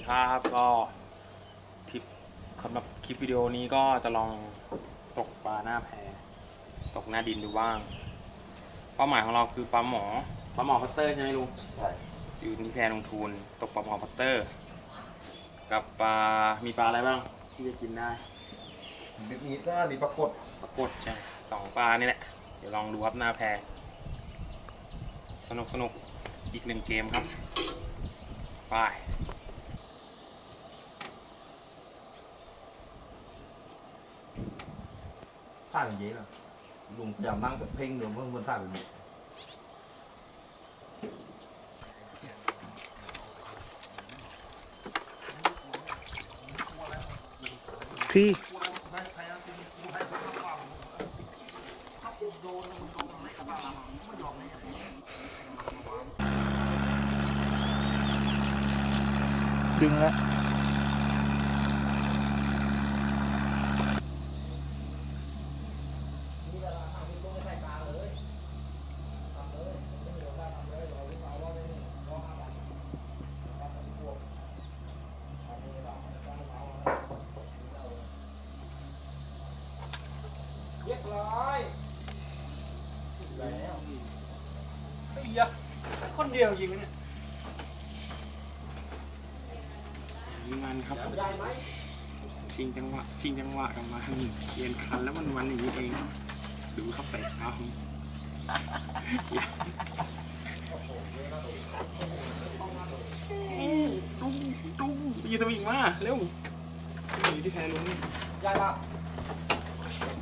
ดีครับก็ทริปสำหรับคลิปวิดีโอนี้ก็จะลองตกปลาหน้าแพตกหน้าดินดูบ้าง เป้าหมายของเราคือปลาหมอปลาหมอพัตเตอร์ใช่ไหมลุงใช่อยู่ที่แพลงทุนตกปลาหมอพัตเตอร์ กับปลา มีปลาอะไรบ้างที่จะกินได้ มีมีหน้ามีปรากฏปลากดใช่สองปลานี่แหละ เดี๋ยวลองดูครับหน้าแพสนุกสนุกอีกหนึ่งเกมครับ ไป สร้างอย่างนี้นะลุงพยายามนั่งเพ่งเดิมเพื่อนสร้างแบบนี้พี่ดึงแล้ว เรียบร้อยไอ้ยะคนเดียวจริงไหมเนี่ยยิงมันครับได้ไหมชิงจังหวะชิงจังหวะกับมันเปลี่ยนคันแล้วมันมันอย่างนี้เอง ดูเข้าไปเอาตุ้มตุ้มยีตะวิงมาเร็วอยู่ที่แพลุงนี่ได้ปะ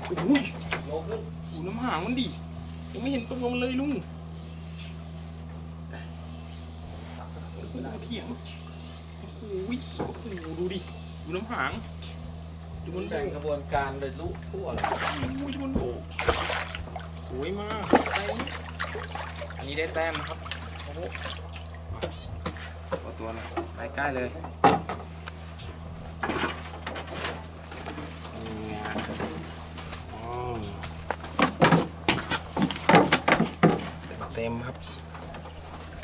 โอ้โหโลครึ่งหูน้ำหางมันดิยังไม่เห็นตัวมันเลยลุงโอ้โหเถียงโอ้โหโอ้โหดูดิ ดูน้ำหางดูมันแบ่งกระบวนการโดยรู้ทั่วเลยโอ้ยดูมันโบกสวยมากอันนี้ได้แต้มนะครับโอ้โหตัวนะไปใกล้เลยนี่ไงอ๋อ เต็ มครับ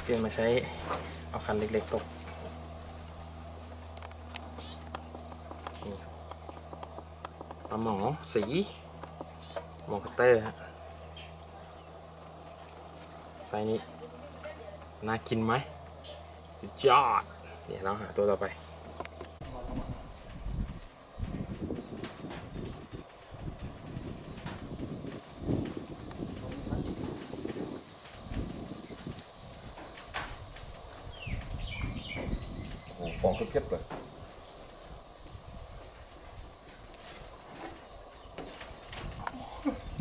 เปลี่ยนมาใช้เอาคันเล็กๆตกนี่ครับปลาหมอสีหมอคัตเตอร์ฮะไซนี้ น่ากินไหมสุดยอด เดี๋ยวเราหาตัวต่อไป โอ้โหฟองเพียบๆเลย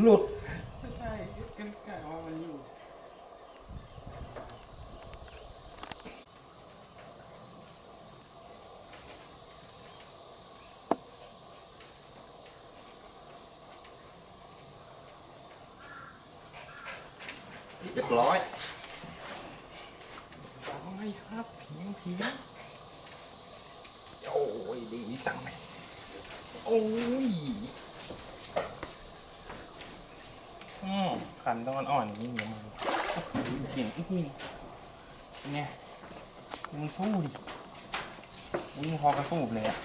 หลุดไม่ใช่กันกะว่ามันอยู่เรียบร้อยโอ้ยครับเพียงเพียงโอ้ ยดีจังเลยโอ้ยอืมขันต้องอ่อนๆอย่างนี้เดี๋ยวมันเก่งอื้อหือเนี่ยมึงสู้ดิมึงพอกระสูบเลยอะ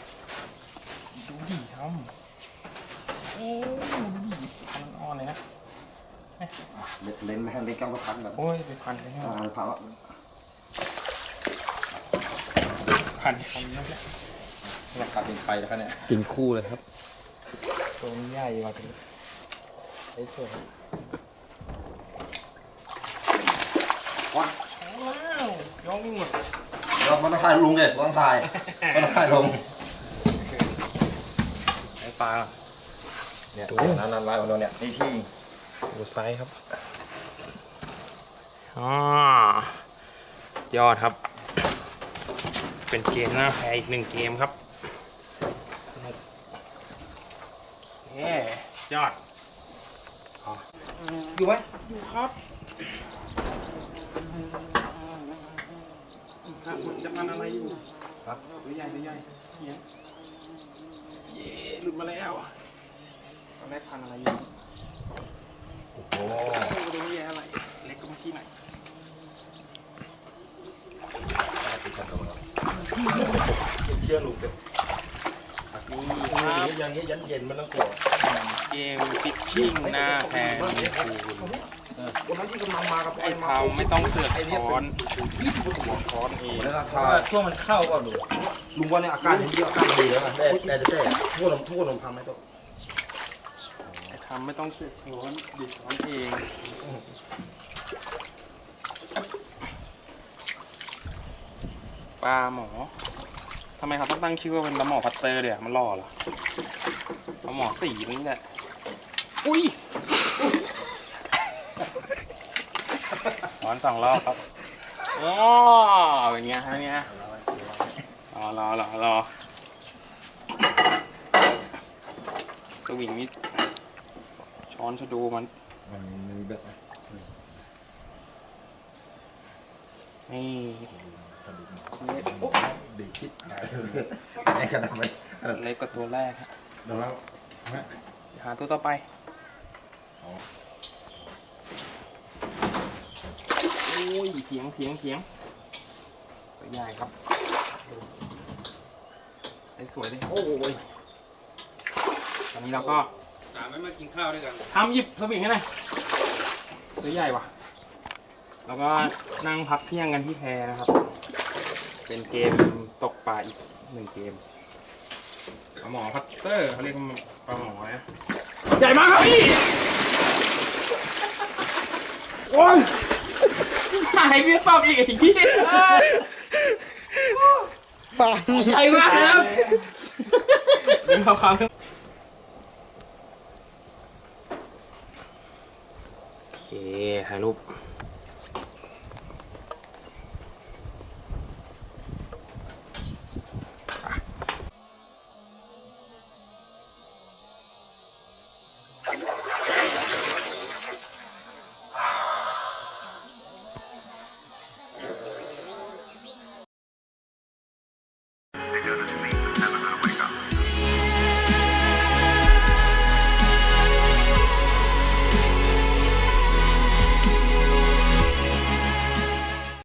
ดูดิทำโอ้ยดูดิขันอ่อนเลยนะเลนไม่ให้เล่นกล้ามพันกันโอ้ยไปพันไปให้อ่ามันพาว่าพันพันนั่นแหละ ราคาเป็นใครแล้วคะเนี่ยกินคู่เลยครับตัวนี้ใหญ่กว่าตัวนี้ไอ้สวยว้าว้าวยงหมดเรามันต้องถ่ายลุงเลยต้องถ่ายมันต้องถ่ายลงไอ้ปลาเนี่ยนานๆไว้ของเราเนี่ยนี่ที่ดูไซส์ครับอ่ายอดครับ เป็นเกมหน้าแพ้อีกหนึ่งเกมครับสนุกโอเค ยอด อยู่ไหมอยู่ครับครับคุณจะพันอะไรอยู่ครับตัวใหญ่ตัวใหญ่เหี้ยเย้หลุดมาแล้วตอนแรกพันอะไรอยู่โอ้โหโอ้ตัวนี้อะไร เล็กกว่าเมื่อกี้หน่อยติดกันตรงนี้ชื่อลุงเถอะนี่อคย่างรับนี้อย่างนี้ยันเย็นมันต้องกลัว เกมฟิชชิ่งหน้าแพนคูนวันนั้นที่กำลังมากับไอ้เทาไม่ต้องเสือกช้อนหัวช้อนเองแล้วทาช่วงมันเข้าก็ดูลุงว่าเนี่ยอาการดีอาการดีแล้วนะได้ได้ได้ทั่วลำทั่วลำทำไม่ต้องไอ้ทำไม่ต้องเสือกช้อนดิช้อนเองปลาหมอทำไมเขาต้องตั้งชื่อว่าเป็นปลาหมอพัตเตอร์เลยอะมันหล่อเหรอปลาหมอสีนี่แหละ อุ้ยช้อนสองรอบครับอ๋อเป็นไงฮะเนี่ยรอรอรอรอสวิงนี่ช้อนชะดูมันมันมีแบบนี่ดีคิดไอ้ขนาดไหนเล็กกว่าตัวแรกฮะเดี๋ยวเราเดี๋ยวหาตัวต่อไป โอ้ยเถียงเถียงเถียงตัวใหญ่ครับไอ้สวยเลยโอ้ยตอนนี้เราก็ถามไม่มากินข้าวด้วยกันทำหยิบสวิงให้หน่อยตัวใหญ่ว่ะ แล้วก็นั่งพักเที่ยงกันที่แพนะครับ เป็นเกมตกปลาอีกหนึ่งเกมปลาหมอพัตเตอร์เขาเรียกปลาหมอนะใหญ่มากครับพี่ โอ้ยหายพี่ตอบอีกไอ้พี่ปังใหญ่มากครับเดี๋ยวเราความโอเคถ่ายรูป